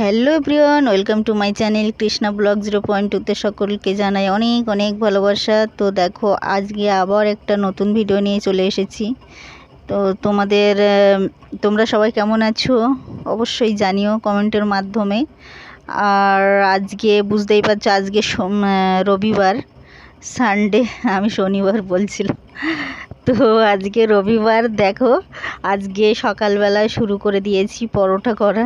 Hello everyone, welcome to my channel Krishna blog zero point টুতে সকলকে জানাই অনেক অনেক ভালোবাসা। তো দেখো, আজকে আবার একটা নতুন ভিডিও নিয়ে চলে এসেছি। তো তোমাদের তোমরা সবাই কেমন আছো? অবশ্যই জানিও কমেন্টের মাধ্যমে। আর আজকে বুঝতেই পারছ, আজকে রবিবার। সানডে আমি শনিবার বলছিলাম। তো আজকে রবিবার, দেখো, আজকে সকালবেলায় শুরু করে দিয়েছি পরোটা করা।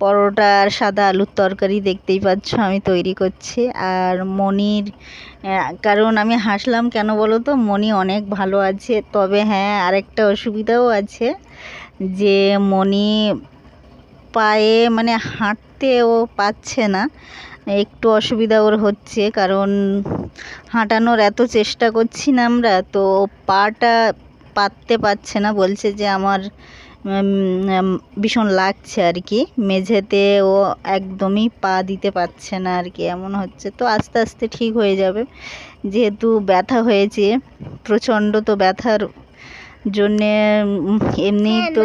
পরোটা আর সাদা আলুর তরকারি দেখতেই পাচ্ছ আমি তৈরি করছি। আর মনির কারণ আমি হাসলাম কেন বলো তো? মনি অনেক ভালো আছে। তবে হ্যাঁ আরেকটা অসুবিধাও আছে যে মনি পায়ে মানে হাঁটতে ও পাচ্ছে না। একটু অসুবিধা ওর হচ্ছে, কারণ হাঁটানোর এত চেষ্টা করছি না আমরা, তো পাটা পাততে পারছে না। বলছে যে আমার ভীষণ লাগছে আর কি। মেঝেতে ও একদমই পা দিতে পারছে না আর কি এমন হচ্ছে। তো আস্তে আস্তে ঠিক হয়ে যাবে। যেহেতু ব্যথা হয়েছে প্রচণ্ড তো ব্যথার জন্যে এমনি তো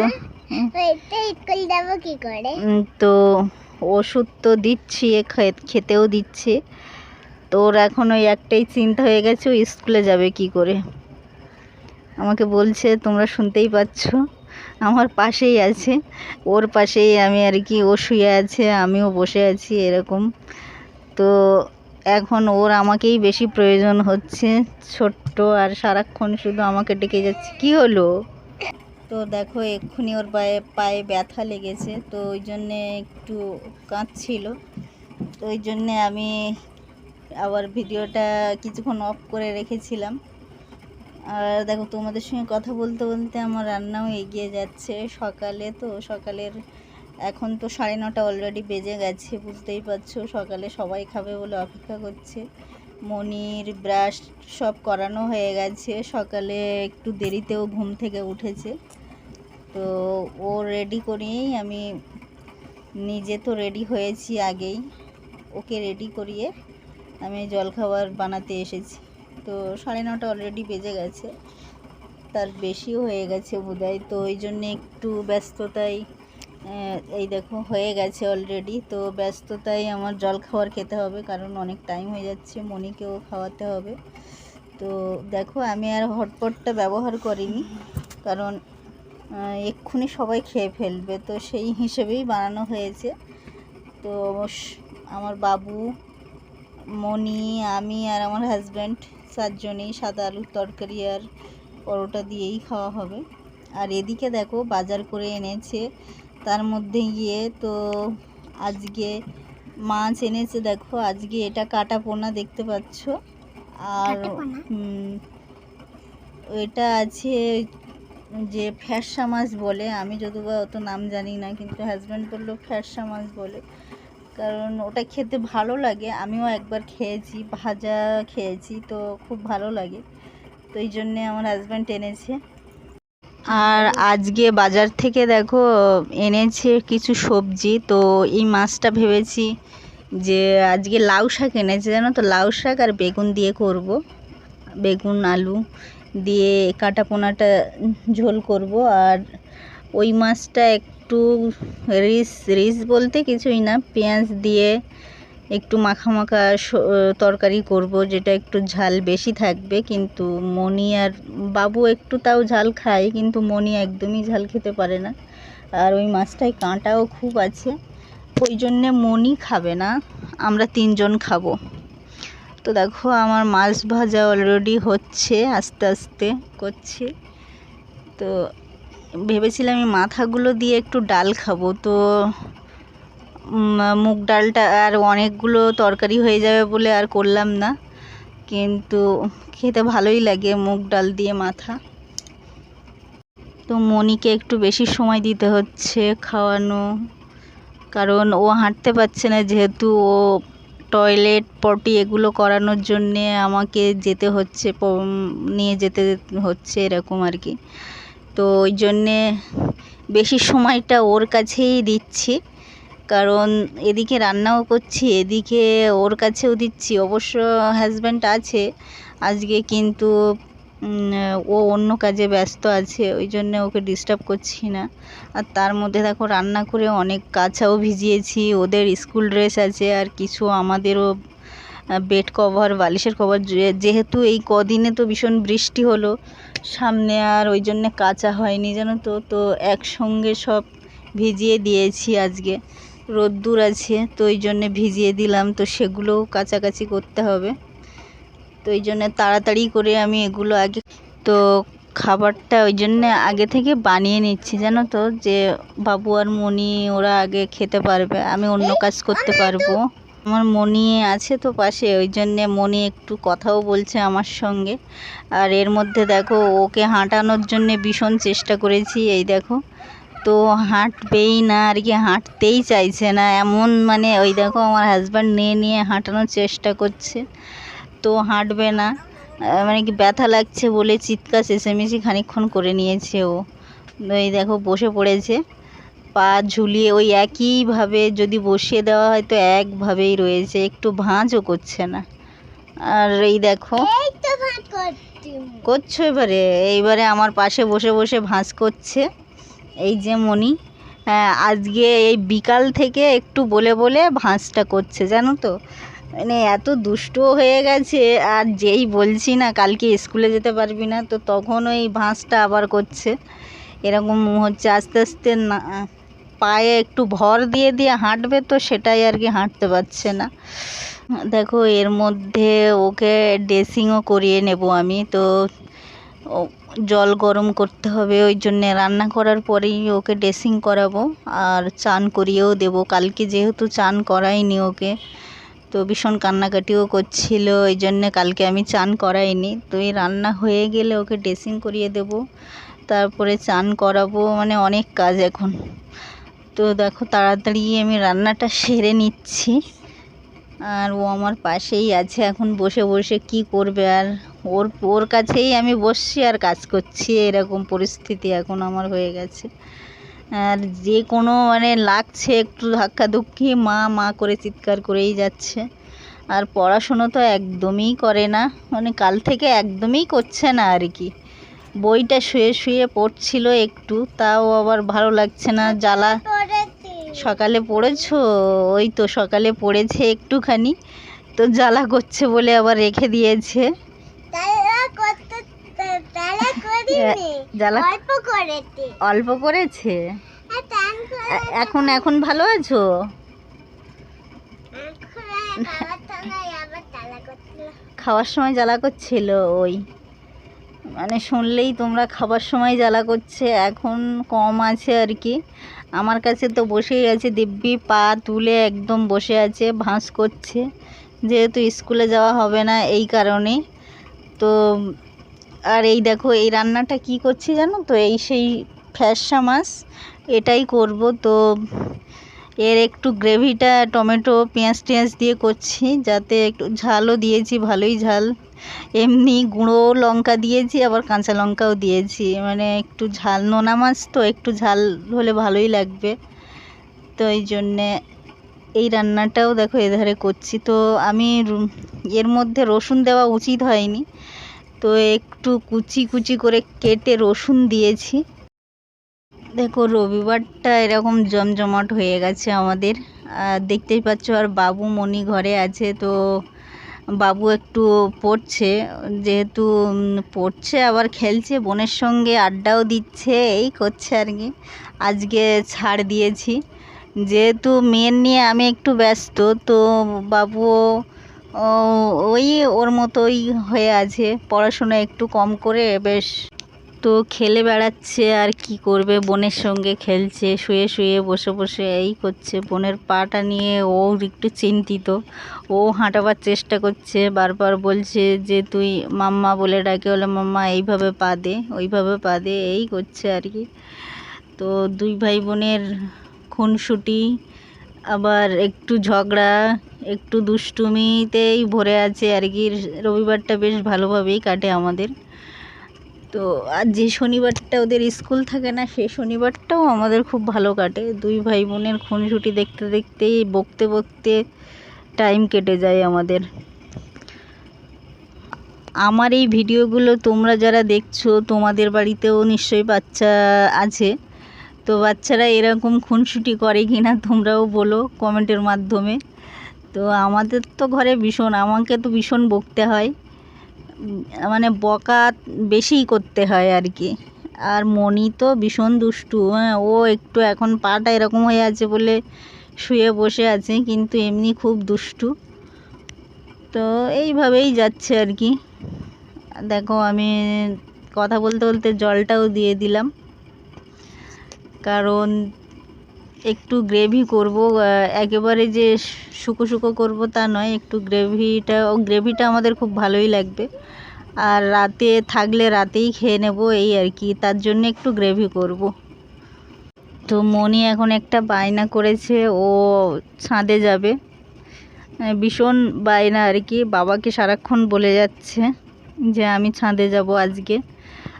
করে? উম, তো ওষুধ তো দিচ্ছি খেতেও দিচ্ছে। তো ওর এখন ওই একটাই চিন্তা হয়ে গেছে ও স্কুলে যাবে কি করে? আমাকে বলছে তোমরা শুনতেই পাচ্ছ। আমার পাশেই আছে। ওর পাশেই আমি আর কি, ও শুয়ে আছে, আমিও বসে আছি এরকম। তো এখন ওর আমাকেই বেশি প্রয়োজন হচ্ছে, ছোট্ট আর সারাক্ষণ শুধু আমাকে ডেকে যাচ্ছে। কি হলো? তো দেখো, এক্ষুনি ওর পায়ে পায়ে ব্যথা লেগেছে, তো ওই জন্যে একটু কাঁদছিল। তো ওই জন্যে আমি আবার ভিডিওটা কিছুক্ষণ অফ করে রেখেছিলাম। আর দেখো, তোমাদের সঙ্গে কথা বলতে বলতে আমার রান্নাও এগিয়ে যাচ্ছে সকালে তো। সকালের এখন তো সাড়ে নটা অলরেডি বেজে গেছে, বুঝতেই পারছ। সকালে সবাই খাবে বলে অপেক্ষা করছে। মনির, ব্রাশ সব করানো হয়ে গেছে। সকালে একটু দেরিতেও ঘুম থেকে উঠেছে। তো ও রেডি করিয়েই আমি নিজে তো রেডি হয়েছি আগেই। ওকে রেডি করিয়ে আমি জলখাবার বানাতে এসেছি। তো সাড়ে নটা অলরেডি বেজে গেছে। তার বেশিও হয়ে গেছে বোধহয়। তো ওই জন্যে একটু ব্যস্ততায় এই দেখো হয়ে গেছে অলরেডি তো ব্যস্ততায় আমার জল খাবার খেতে হবে কারণ অনেক টাইম হয়ে যাচ্ছে, মনিকেও খাওয়াতে হবে। তো দেখো আমি আর হটপটটা ব্যবহার করিনি কারণ এক্ষুনি সবাই খেয়ে ফেলবে। তো সেই হিসেবেই বানানো হয়েছে। তো আমার বাবু, মনি, আমি আর আমার হাজব্যান্ড চারজনেই সাদা আলুর তরকারি আর পরোটা দিয়েই খাওয়া হবে। আর এদিকে দেখো বাজার করে এনেছে। তার মধ্যে গিয়ে তো আজকে মাছ এনেছে দেখো আজকে এটা কাটা পোনা দেখতে পাচ্ছ। আর? এটা আছে যে ফ্যাসা মাছ বলে আমি যদিও বা অত নাম জানি না কিন্তু হাজব্যান্ড বলল ফ্যাসা মাছ বলে। কারণ ওটা খেতে ভালো লাগে। আমিও একবার খেয়েছি, ভাজা খেয়েছি, তো খুব ভালো লাগে। তো এই জন্যে আমার হাজব্যান্ড এনেছে। আর আজকে বাজার থেকে দেখো, এনেছে কিছু সবজি। তো এই মাছটা ভেবেছি যে আজকে লাউ শাক এনেছে, জানো তো? লাউ শাক আর বেগুন দিয়ে করব। বেগুন, আলু দিয়ে কাটা পোনাটা ঝোল করব। আর ওই মাছটা একটু রিস রিস বলতে কিছুই না, পেঁয়াজ দিয়ে একটু মাখা মাখা তরকারি করব, যেটা একটু ঝাল বেশি থাকবে, কিন্তু মনি আর বাবু একটু তাও ঝাল খায়, কিন্তু মনি একদমই ঝাল খেতে পারে না। আর ওই মাছটায় কাঁটাও খুব আছে, ওই জন্যে মনি খাবে না, আমরা তিনজন খাব। তো দেখো, আমার মাছ ভাজা অলরেডি হচ্ছে, আস্তে আস্তে করছি। তো ভেবেছিলাম এই মাথাগুলো দিয়ে একটু ডাল খাব, তো মুগ ডালটা আর অনেকগুলো তরকারি হয়ে যাবে বলে আর করলাম না। কিন্তু খেতে ভালোই লাগে মুগ ডাল দিয়ে মাথা। তো মনিকে একটু বেশি সময় দিতে হচ্ছে খাওয়ানো, কারণ ও হাঁটতে পারছে না যেহেতু ও টয়লেট, পটি এগুলো করানোর জন্যে আমাকে যেতে হচ্ছে নিয়ে যেতে হচ্ছে এরকম আর কি। তো ওই জন্যে বেশি সময়টা ওর কাছেই দিচ্ছি। কারণ এদিকে রান্নাও করছি, এদিকে ওর কাছেও দিচ্ছি। অবশ্য হাজব্যান্ড আছে, আজকে কিন্তু ও অন্য কাজে ব্যস্ত আছে, ওই জন্য ওকে ডিস্টার্ব করছি না। আর তার মধ্যে দেখো, রান্না করে অনেক কাঁচাও ভিজিয়েছি, ওদের স্কুল ড্রেস আছে আর কিছু আমাদেরও বেড কভার, বালিশের কভার যেহেতু এই কদিনে তো ভীষণ বৃষ্টি হলো, সামনে আর ওই জন্যে কাঁচা হয়নি, জানো তো? তো একসঙ্গে সব ভিজিয়ে দিয়েছি আজকে। রোদ্দুর আছে, তো ওই জন্যে ভিজিয়ে দিলাম, তো সেগুলোও কাছাকাছি করতে হবে। তো ওই জন্যে তাড়াতাড়ি করে আমি এগুলো আগে, তো খাবারটা ওই জন্যে আগে থেকে বানিয়ে নিচ্ছি, জানো তো? যে বাবু আর মনি ওরা আগে খেতে পারবে, আমি অন্য কাজ করতে পারব। আমার মনি আছে তো পাশে, ওই জন্যে মনি একটু কথাও বলছে আমার সঙ্গে। আর এর মধ্যে দেখো, ওকে হাঁটানোর জন্যে ভীষণ চেষ্টা করেছি, এই দেখো। তো হাঁটবেই না, আর কি হাঁটতেই চাইছে না, এমন মানে ওই দেখো আমার হাজব্যান্ড নিয়ে নিয়ে হাঁটানোর চেষ্টা করছে। তো হাঁটবে না মানে কি ব্যথা লাগছে বলে চিৎকার চেঁচেমেচি খানিকক্ষণ করে নিয়েছে ও। এই দেখো বসে পড়েছে। পা ঝুলিয়ে ওই একইভাবে যদি বসিয়ে দেওয়া হয় তো একভাবেই রয়েছে একটু ভাঁজও করছে না। আর এই দেখো। করছি। এবারে? এইবারে আমার পাশে বসে বসে ভাঁজ করছে। এই যে মনি হ্যাঁ আজকে এই বিকাল থেকে একটু বলে বলে ভাঁজটা করছে জানো তো? মানে এত দুষ্টও হয়ে গেছে আর যেই বলছি না কালকে স্কুলে যেতে পারবি না তো তখন ওই ভাঁজটা আবার করছে। এরকম হচ্ছে আস্তে আস্তে না পায়ে একটু ভর দিয়ে দিয়ে হাঁটবে তো সেটাই আর কি হাঁটতে পারছে না। দেখো এর মধ্যে ওকে ড্রেসিংও করিয়ে নেব আমি। তো জল গরম করতে হবে, ওই জন্যে রান্না করার পরেই ওকে ড্রেসিং করাবো আর চান করিয়েও দেবো। কালকে যেহেতু চান করাইনি ওকে, তো ভীষণ কান্নাকাটিও করছিল, ওই জন্যে কালকে আমি চান করাইনি। তো এই রান্না হয়ে গেলে ওকে ড্রেসিং করিয়ে দেবো। তারপরে চান করাবো মানে অনেক কাজ এখন। তো দেখো তাড়াতাড়ি আমি রান্নাটা সেরে নিচ্ছি। আর ও আমার পাশেই আছে, এখন বসে বসে কি করবে আর ওর ওর কাছেই আমি বসছি আর কাজ করছি, এরকম পরিস্থিতি এখন আমার হয়ে গেছে। আর যে কোনো মানে লাগছে একটু ধাক্কাধুক্কি মা মা করে চিৎকার করেই যাচ্ছে। আর পড়াশুনো তো একদমই করে না মানে কাল থেকে একদমই করছে না আর কি। বইটা শুয়ে শুয়ে পড়ছিল একটু, তাও আবার ভালো লাগছে না, জ্বালা সকালে পড়েছো? ওই তো সকালে পড়েছে একটুখানি। তো জ্বালা করছে বলে আবার রেখে দিয়েছে। জ্বালা অল্প করেছে। এ- এখন এখন ভালো আছো? খাওয়ার সময় জ্বালা করছিল ওই। মানে শুনলেই তোমরা খাবার সময় জ্বালা করছে, এখন কম আছে আর কি। আমার কাছে তো বসেই আছে, দিব্যি পা তুলে একদম বসে আছে, ভাঁজ করছে। যেহেতু স্কুলে যাওয়া হবে না এই কারণে তো, আর এই দেখো, এই রান্নাটা কি করছি জানো তো? এই সেই ফ্যাসা মাছ, এটাই করব। তো এর একটু গ্রেভিটা টমেটো, পেঁয়াজ টেঁয়াজ দিয়ে করছি, যাতে একটু ঝালও দিয়েছি, ভালোই ঝাল। এমনি গুঁড়ো লঙ্কা দিয়েছি, আবার কাঁচা লঙ্কাও দিয়েছি। মানে একটু ঝাল, নোনা মাছ তো একটু ঝাল হলে ভালোই লাগবে। তো এই জন্যে এই রান্নাটাও দেখো এধারে করছি। তো আমি এর মধ্যে রসুন দেওয়া উচিত হয়নি। তো একটু কুচি কুচি করে কেটে রসুন দিয়েছি। দেখো রবিবারটা এরকম জমজমাট হয়ে গেছে আমাদের। দেখতেই পাচ্ছ আর বাবু মনি ঘরে আছে তো বাবু একটু পড়ছে। যেহেতু পড়ছে আবার খেলছে বোনের সঙ্গে আড্ডাও দিচ্ছে এই করছে আর কি। আজকে ছাড় দিয়েছি। যেহেতু মেয়ের নিয়ে আমি একটু ব্যস্ত তো বাবুও ও, ওই ওর মতোই হয়ে আছে পড়াশোনা একটু কম করে বেশ তো খেলে বেড়াচ্ছে আর কি করবে? বোনের সঙ্গে খেলছে, শুয়ে শুয়ে, বসে বসে এই করছে। বোনের পাটা নিয়ে ও একটু চিন্তিত। ও হাঁটাবার চেষ্টা করছে, বারবার বলছে যে, তুই মাম্মা বলে ডাকে। বলে, মাম্মা, এইভাবে পা দে, ওইভাবে পা দে। এই করছে আর কি। তো দুই ভাই বোনের খুনসুটি, আবার একটু ঝগড়া, একটু দুষ্টুমিতেই ভরে আছে আর কি। রবিবারটা বেশ ভালোভাবেই কাটে আমাদের। তো আর যে শনিবারটা ওদের স্কুল থাকে না সেই শনিবারটাও আমাদের খুব ভালো কাটে। দুই ভাই বোনের খুনসুটি দেখতে দেখতেই বকতে বকতে টাইম কেটে যায় আমাদের। আমার এই ভিডিওগুলো তোমরা যারা দেখছ, তোমাদের বাড়িতেও নিশ্চয়ই বাচ্চা আছে। তো বাচ্চারা এরকম খুনসুটি করে কি না তোমরাও বলো কমেন্টের মাধ্যমে। তো আমাদের তো ঘরে ভীষণ, আমাকে তো ভীষণ বকতে হয়। মানে বকা বেশিই করতে হয় আর কি। আর মনি তো ভীষণ দুষ্টু হ্যাঁ ও একটু এখন পাটা এরকম হয়ে আছে বলে শুয়ে বসে আছে, কিন্তু এমনি খুব দুষ্টু। তো এইভাবেই যাচ্ছে আর কি। দেখো আমি কথা বলতে বলতে জলটাও দিয়ে দিলাম। কারণ একটু গ্রেভি করব একেবারে যে শুকো শুকো করব তা নয়, একটু গ্রেভিটা ও গ্রেভিটা আমাদের খুব ভালোই লাগবে। আর রাতে থাকলে রাতেই খেয়ে নেব এই আর কি, তার জন্য একটু গ্রেভি করব। তো মনি এখন একটা বায়না করেছে, ও ছাদে যাবে। ভীষণ বায়না আর কি, বাবাকে সারাক্ষণ বলে যাচ্ছে যে আমি ছাদে যাব আজকে।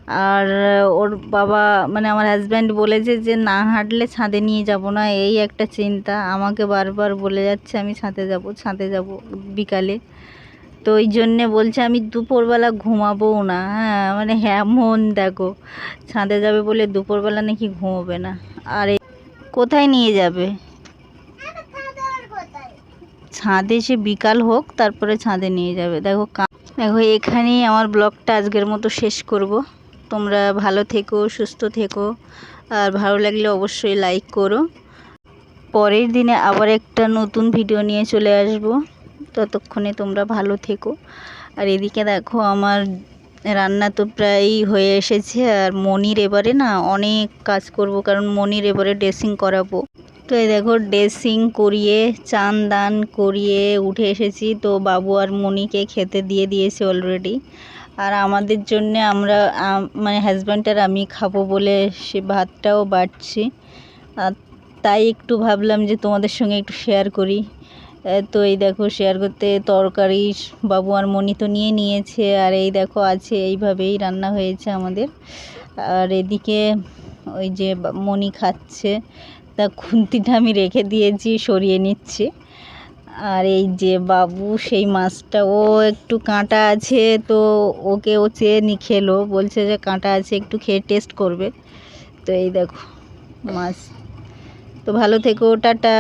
আর ওর বাবা মানে আমার হাজব্যান্ড বলেছে যে, না হাঁটলে ছাদে নিয়ে যাব না। এই একটা চিন্তা আমাকে বারবার বলে যাচ্ছে, আমি ছাদে যাব ছাদে যাব বিকালে। তো ওই জন্যে বলছে, আমি দুপুরবেলা ঘুমাবোও না। হ্যাঁ মানে এমন, দেখো, ছাদে যাবে বলে দুপুরবেলা নাকি ঘুমোবে না। আর কোথায় নিয়ে যাবে? ছাদে সে বিকাল হোক, তারপরে ছাদে নিয়ে যাবে। দেখো দেখো, এখানেই আমার ব্লগটা আজকের মতো শেষ করব। তোমরা ভালো থেকো, সুস্থ থেকো। আর ভালো লাগলে অবশ্যই লাইক করো। পরের দিনে আবার একটা নতুন ভিডিও নিয়ে চলে আসব। ততক্ষণে তোমরা ভালো থেকো। আর এদিকে দেখো, আমার রান্না তো প্রায় হয়ে এসেছে। আর মনির এবারে না অনেক কাজ করব, কারণ মনির এবারে ড্রেসিং করাবো। তো এই দেখো ড্রেসিং করিয়ে, চান দান করিয়ে উঠে এসেছি। তো বাবু আর মনিকে খেতে দিয়ে দিয়েছে অলরেডি আর আমাদের জন্যে আমরা মানে হাজব্যান্ড আর আমি খাব বলে সে ভাতটাও বাড়ছি। আর তাই একটু ভাবলাম যে তোমাদের সঙ্গে একটু শেয়ার করি। তো এই দেখো শেয়ার করতে তরকারি বাবু আর মনি তো নিয়ে নিয়েছে, আর এই দেখো আছে, এইভাবেই রান্না হয়েছে আমাদের। আর এদিকে ওই যে মনি খাচ্ছে, তা খুন্তিটা আমি রেখে দিয়েছি, সরিয়ে নিচ্ছি। আর এই যে বাবু, সেই মাছটা, ও একটু কাঁটা আছে তো ওকে ও চেয়ে নি খেলো। বলছে যে কাঁটা আছে, একটু খেয়ে টেস্ট করবে। তো এই দেখো মাছ। তো ভালো থেকো, টাটা।